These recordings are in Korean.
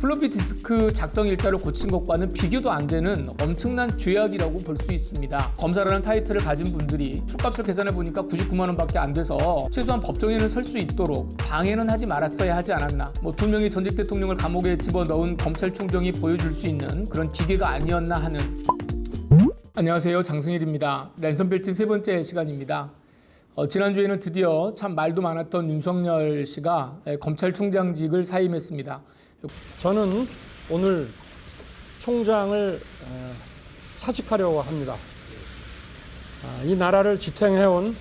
플로피 디스크 작성 일자를 고친 것과는 비교도 안 되는 엄청난 죄악이라고 볼 수 있습니다. 검사라는 타이틀을 가진 분들이 술값을 계산해 보니까 99만 원밖에 안 돼서 최소한 법정에는 설 수 있도록 방해는 하지 말았어야 하지 않았나. 뭐 두 명의 전직 대통령을 감옥에 집어넣은 검찰총장이 보여줄 수 있는 그런 기계가 아니었나 하는. 안녕하세요. 장승일입니다. 랜선 벨트 세 번째 시간입니다. 어, 지난주에는 드디어 참 말도 많았던 윤석열 씨가 에, 검찰총장직을 사임했습니다. 저는 오늘 총장을 어, 사직하려고 합니다. 아, 이 나라를 지탱해온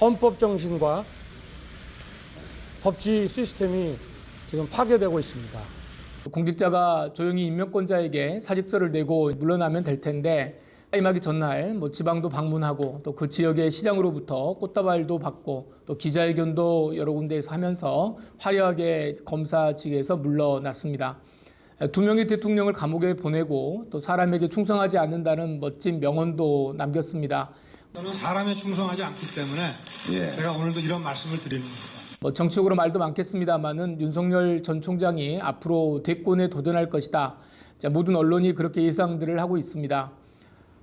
헌법 정신과 법治시스템이 지금 파괴되고 있습니다. 공직자가 조용히 임명권자에게 사직서를 내고 물러나면 될 텐데 사임하기 전날 뭐 지방도 방문하고 또 그 지역의 시장으로부터 꽃다발도 받고 또 기자회견도 여러 군데에서 하면서 화려하게 검사직에서 물러났습니다. 두 명의 대통령을 감옥에 보내고 또 사람에게 충성하지 않는다는 멋진 명언도 남겼습니다. 저는 사람에 충성하지 않기 때문에 예. 제가 오늘도 이런 말씀을 드리는 겁니다. 뭐 정치적으로 말도 많겠습니다만은 윤석열 전 총장이 앞으로 대권에 도전할 것이다. 자, 모든 언론이 그렇게 예상들을 하고 있습니다.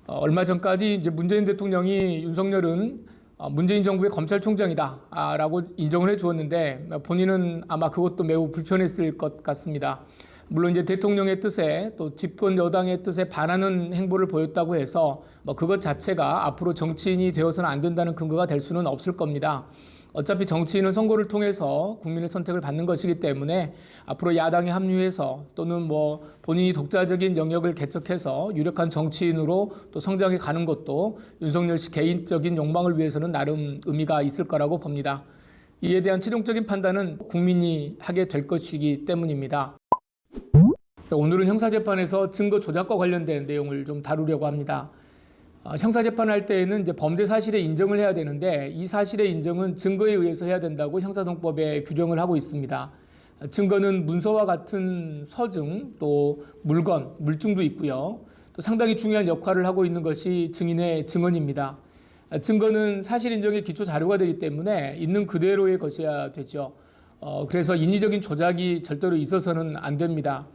어, 얼마 전까지 이제 문재인 대통령이 윤석열은 어, 문재인 정부의 검찰총장이다라고 인정을 해 주었는데 본인은 아마 그것도 매우 불편했을 것 같습니다. 물론 이제 대통령의 뜻에 또 집권 여당의 뜻에 반하는 행보를 보였다고 해서 뭐 그것 자체가 앞으로 정치인이 되어서는 안 된다는 근거가 될 수는 없을 겁니다. 어차피 정치인은 선거를 통해서 국민의 선택을 받는 것이기 때문에 앞으로 야당에 합류해서 또는 뭐 본인이 독자적인 영역을 개척해서 유력한 정치인으로 또 성장해 가는 것도 윤석열 씨 개인적인 욕망을 위해서는 나름 의미가 있을 거라고 봅니다. 이에 대한 최종적인 판단은 국민이 하게 될 것이기 때문입니다. 오늘은 형사재판에서 증거 조작과 관련된 내용을 좀 다루려고 합니다. 어, 형사재판할 때에는 이제 범죄 사실의 인정을 해야 되는데 이 사실의 인정은 증거에 의해서 해야 된다고 형사동법에 규정을 하고 있습니다. 어, 증거는 문서와 같은 서증 또 물건, 물증도 있고요. 또 상당히 중요한 역할을 하고 있는 것이 증인의 증언입니다. 어, 증거는 사실 인정의 기초 자료가 되기 때문에 있는 그대로의 것이어야 되죠. 어, 그래서 인위적인 조작이 절대로 있어서는 안 됩니다.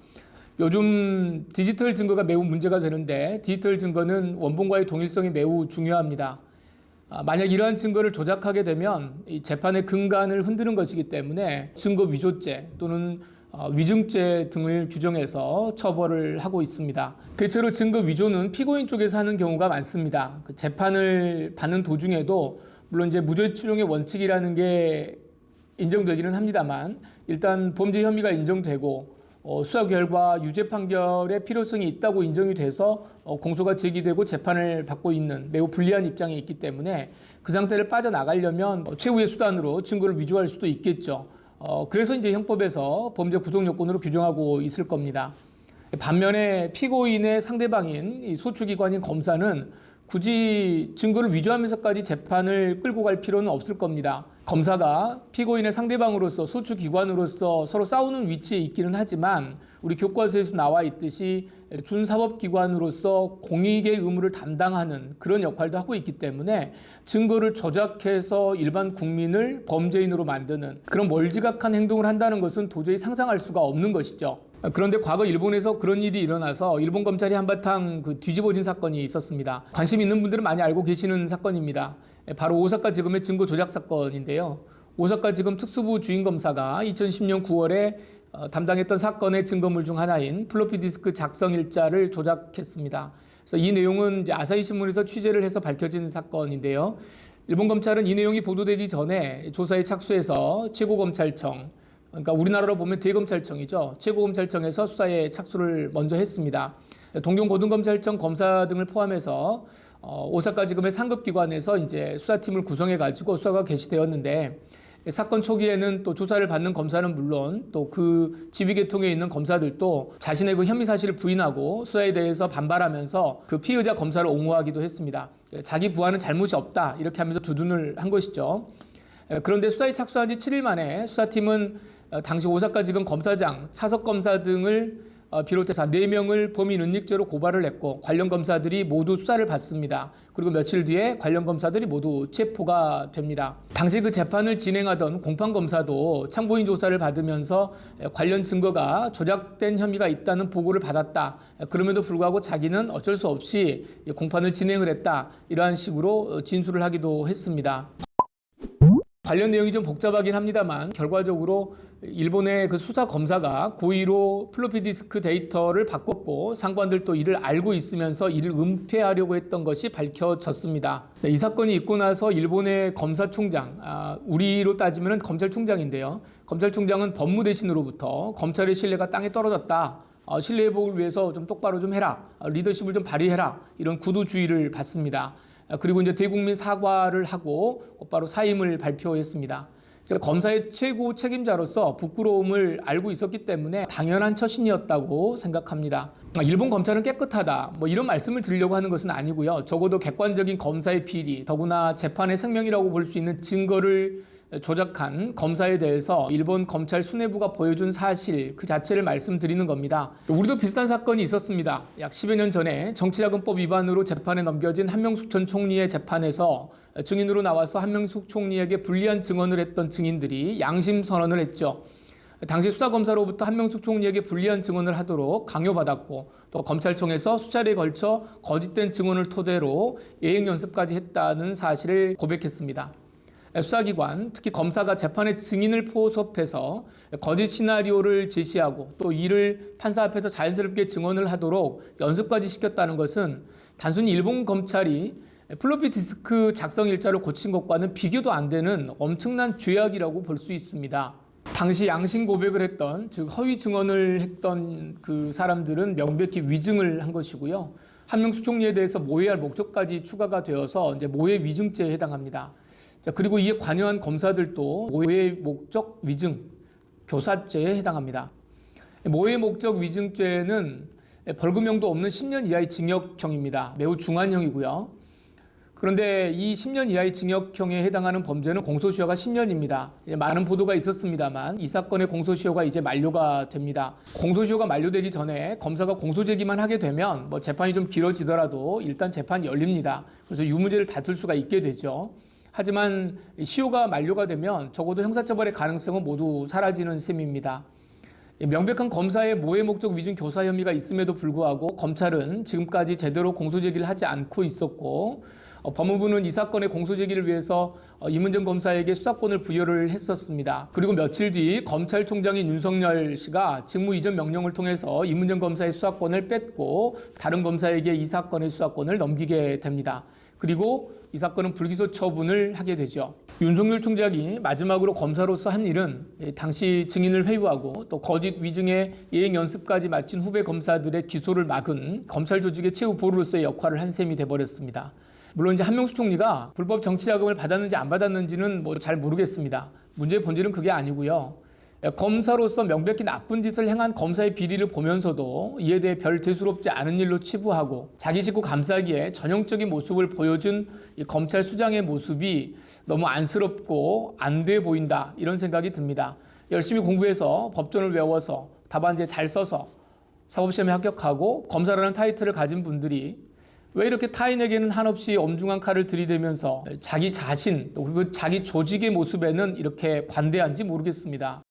요즘 디지털 증거가 매우 문제가 되는데 디지털 증거는 원본과의 동일성이 매우 중요합니다. 아, 만약 이러한 증거를 조작하게 되면 이 재판의 근간을 흔드는 것이기 때문에 증거 위조죄 또는 어, 위증죄 등을 규정해서 처벌을 하고 있습니다. 대체로 증거 위조는 피고인 쪽에서 하는 경우가 많습니다. 그 재판을 받는 도중에도 물론 이제 무죄 추정의 원칙이라는 게 인정되기는 합니다만 일단 범죄 혐의가 인정되고 어, 수사 결과 유죄 판결의 필요성이 있다고 인정이 돼서 어, 공소가 제기되고 재판을 받고 있는 매우 불리한 입장에 있기 때문에 그 상태를 빠져나가려면 어, 최후의 수단으로 증거를 위조할 수도 있겠죠. 어, 그래서 이제 형법에서 범죄 구속 요건으로 규정하고 있을 겁니다. 반면에 피고인의 상대방인 이 소추기관인 검사는 굳이 증거를 위조하면서까지 재판을 끌고 갈 필요는 없을 겁니다. 검사가 피고인의 상대방으로서 소추기관으로서 서로 싸우는 위치에 있기는 하지만 우리 교과서에서 나와 있듯이 준사법기관으로서 공익의 의무를 담당하는 그런 역할도 하고 있기 때문에 증거를 조작해서 일반 국민을 범죄인으로 만드는 그런 멀지각한 행동을 한다는 것은 도저히 상상할 수가 없는 것이죠. 그런데 과거 일본에서 그런 일이 일어나서 일본 검찰이 한바탕 그 뒤집어진 사건이 있었습니다. 관심 있는 분들은 많이 알고 계시는 사건입니다. 바로 오사카 지검의 증거 조작 사건인데요. 오사카 지검 특수부 주임 검사가 2010년 9월에 어, 담당했던 사건의 증거물 중 하나인 플로피 디스크 작성 일자를 조작했습니다. 그래서 이 내용은 아사히 신문에서 취재를 해서 밝혀진 사건인데요. 일본 검찰은 이 내용이 보도되기 전에 조사에 착수해서 최고검찰청 그러니까 우리나라로 보면 대검찰청이죠. 최고검찰청에서 수사에 착수를 먼저 했습니다. 동경고등검찰청 검사 등을 포함해서 어, 오사카 지검의 상급 기관에서 이제 수사팀을 구성해 가지고 수사가 개시되었는데 사건 초기에는 또 조사를 받는 검사는 물론 또 그 지휘 계통에 있는 검사들도 자신의 그 혐의 사실을 부인하고 수사에 대해서 반발하면서 그 피의자 검사를 옹호하기도 했습니다. 자기 부하는 잘못이 없다 이렇게 하면서 두둔을 한 것이죠. 그런데 수사에 착수한 지 7일 만에 수사팀은 어, 당시 오사카 지검 검사장, 차석 검사 등을 어, 비롯해서 4명을 범인 은닉죄로 고발을 했고 관련 검사들이 모두 수사를 받습니다. 그리고 며칠 뒤에 관련 검사들이 모두 체포가 됩니다. 당시 그 재판을 진행하던 공판 검사도 참고인 조사를 받으면서 관련 증거가 조작된 혐의가 있다는 보고를 받았다. 그럼에도 불구하고 자기는 어쩔 수 없이 공판을 진행을 했다. 이러한 식으로 진술을 하기도 했습니다. 관련 내용이 좀 복잡하긴 합니다만 결과적으로 일본의 그 수사 검사가 고의로 플로피 디스크 데이터를 바꿨고 상관들도 이를 알고 있으면서 이를 은폐하려고 했던 것이 밝혀졌습니다. 네, 이 사건이 있고 나서 일본의 검사총장, 아, 우리로 따지면 검찰총장인데요. 검찰총장은 법무 대신으로부터 검찰의 신뢰가 땅에 떨어졌다. 어, 신뢰 회복을 위해서 좀 똑바로 좀 해라. 어, 리더십을 좀 발휘해라. 이런 구두주의를 받습니다. 아, 그리고 이제 대국민 사과를 하고 곧바로 사임을 발표했습니다. 제가 검사의 최고 책임자로서 부끄러움을 알고 있었기 때문에 당연한 처신이었다고 생각합니다. 아, 일본 검찰은 깨끗하다. 뭐 이런 말씀을 드리려고 하는 것은 아니고요. 적어도 객관적인 검사의 비리, 더구나 재판의 생명이라고 볼 수 있는 증거를 조작한 검사에 대해서 일본 검찰 수뇌부가 보여준 사실 그 자체를 말씀드리는 겁니다. 우리도 비슷한 사건이 있었습니다. 약 10여 년 전에 정치자금법 위반으로 재판에 넘겨진 한명숙 전 총리의 재판에서 증인으로 나와서 한명숙 총리에게 불리한 증언을 했던 증인들이 양심 선언을 했죠. 당시 수사검사로부터 한명숙 총리에게 불리한 증언을 하도록 강요받았고 또 검찰청에서 수차례에 걸쳐 거짓된 증언을 토대로 예행 연습까지 했다는 사실을 고백했습니다. 수사기관, 특히 검사가 재판의 증인을 포섭해서 거짓 시나리오를 제시하고 또 이를 판사 앞에서 자연스럽게 증언을 하도록 연습까지 시켰다는 것은 단순히 일본 검찰이 플로피 디스크 작성 일자를 고친 것과는 비교도 안 되는 엄청난 죄악이라고 볼 수 있습니다. 당시 양심 고백을 했던 즉 허위 증언을 했던 그 사람들은 명백히 위증을 한 것이고요. 한명수 총리에 대해서 모해할 목적까지 추가가 되어서 이제 모해 위증죄에 해당합니다. 자, 그리고 이에 관여한 검사들도 모해 목적 위증 교사죄에 해당합니다. 모해 목적 위증죄는 벌금형도 없는 10년 이하의 징역형입니다. 매우 중한 형이고요. 그런데 이 10년 이하의 징역형에 해당하는 범죄는 공소시효가 10년입니다. 많은 보도가 있었습니다만 이 사건의 공소시효가 이제 만료가 됩니다. 공소시효가 만료되기 전에 검사가 공소 제기만 하게 되면 뭐 재판이 좀 길어지더라도 일단 재판이 열립니다. 그래서 유무죄를 다툴 수가 있게 되죠. 하지만 시효가 만료가 되면 적어도 형사처벌의 가능성은 모두 사라지는 셈입니다. 명백한 검사의 모해 목적 위증 교사 혐의가 있음에도 불구하고 검찰은 지금까지 제대로 공소 제기를 하지 않고 있었고 어, 법무부는 이 사건의 공소 제기를 위해서 어, 이문정 검사에게 수사권을 부여를 했었습니다. 그리고 며칠 뒤 검찰총장인 윤석열 씨가 직무 이전 명령을 통해서 이문정 검사의 수사권을 뺐고 다른 검사에게 이 사건의 수사권을 넘기게 됩니다. 그리고 이 사건은 불기소 처분을 하게 되죠. 윤석열 총장이 마지막으로 검사로서 한 일은 당시 증인을 회유하고 또 거짓 위증의 예행 연습까지 마친 후배 검사들의 기소를 막은 검찰 조직의 최후 보루로서의 역할을 한 셈이 돼버렸습니다. 물론 이제 한명수 총리가 불법 정치 자금을 받았는지 안 받았는지는 뭐 잘 모르겠습니다. 문제의 본질은 그게 아니고요. 검사로서 명백히 나쁜 짓을 행한 검사의 비리를 보면서도 이에 대해 별 대수롭지 않은 일로 치부하고 자기 식구 감싸기에 전형적인 모습을 보여준 이 검찰 수장의 모습이 너무 안쓰럽고 안 돼 보인다 이런 생각이 듭니다. 열심히 공부해서 법전을 외워서 답안지 잘 써서 사법시험에 합격하고 검사라는 타이틀을 가진 분들이 왜 이렇게 타인에게는 한없이 엄중한 칼을 들이대면서 자기 자신 그리고 자기 조직의 모습에는 이렇게 관대한지 모르겠습니다.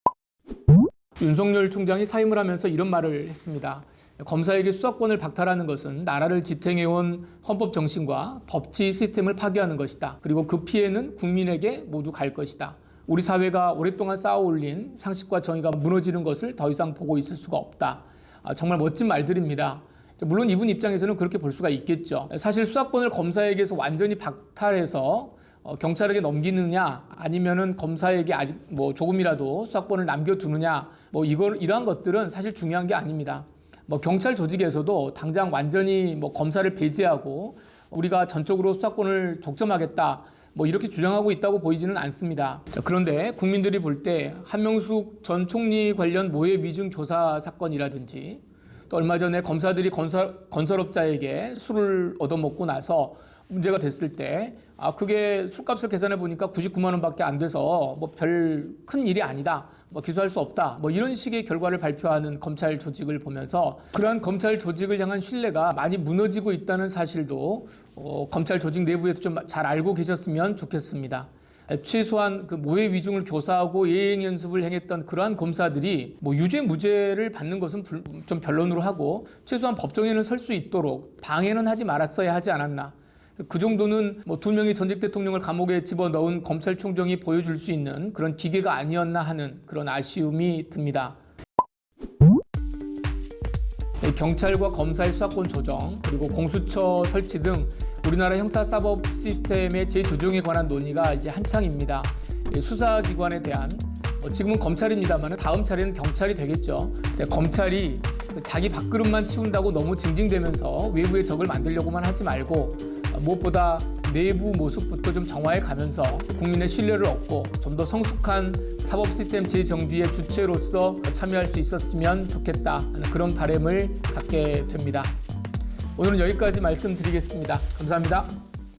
윤석열 총장이 사임을 하면서 이런 말을 했습니다. 검사에게 수사권을 박탈하는 것은 나라를 지탱해온 헌법 정신과 법치 시스템을 파괴하는 것이다. 그리고 그 피해는 국민에게 모두 갈 것이다. 우리 사회가 오랫동안 쌓아올린 상식과 정의가 무너지는 것을 더 이상 보고 있을 수가 없다. 아, 정말 멋진 말들입니다. 물론 이분 입장에서는 그렇게 볼 수가 있겠죠. 사실 수사권을 검사에게서 완전히 박탈해서 어, 경찰에게 넘기느냐 아니면은 검사에게 아직 뭐 조금이라도 수사권을 남겨두느냐 뭐 이걸 이러한 것들은 사실 중요한 게 아닙니다. 뭐 경찰 조직에서도 당장 완전히 뭐 검사를 배제하고 우리가 전적으로 수사권을 독점하겠다 뭐 이렇게 주장하고 있다고 보이지는 않습니다. 자, 그런데 국민들이 볼 때 한명숙 전 총리 관련 모해 위증 교사 사건이라든지 또 얼마 전에 검사들이 건설, 건설업자에게 술을 얻어먹고 나서 문제가 됐을 때, 아, 그게 술값을 계산해 보니까 99만 원 밖에 안 돼서 뭐 별 큰 일이 아니다. 뭐 기소할 수 없다. 뭐 이런 식의 결과를 발표하는 검찰 조직을 보면서 그러한 검찰 조직을 향한 신뢰가 많이 무너지고 있다는 사실도 어, 검찰 조직 내부에도 좀 잘 알고 계셨으면 좋겠습니다. 최소한 그 모해 위중을 교사하고 예행 연습을 행했던 그러한 검사들이 뭐 유죄 무죄를 받는 것은 불- 좀 변론으로 하고 최소한 법정에는 설 수 있도록 방해는 하지 말았어야 하지 않았나. 그 정도는 뭐 두 명의 전직 대통령을 감옥에 집어넣은 검찰총장이 보여줄 수 있는 그런 기계가 아니었나 하는 그런 아쉬움이 듭니다. 네, 경찰과 검사의 수사권 조정 그리고 공수처 설치 등 우리나라 형사사법 시스템의 재조정에 관한 논의가 이제 한창입니다. 이 수사기관에 대한 뭐 지금은 검찰입니다만 다음 차례는 경찰이 되겠죠. 검찰이 자기 밥그릇만 치운다고 너무 징징대면서 외부의 적을 만들려고만 하지 말고 무엇보다 내부 모습부터 좀 정화해 가면서 국민의 신뢰를 얻고 좀 더 성숙한 사법 시스템 재정비의 주체로서 참여할 수 있었으면 좋겠다 하는 그런 바람을 갖게 됩니다. 오늘은 여기까지 말씀드리겠습니다. 감사합니다.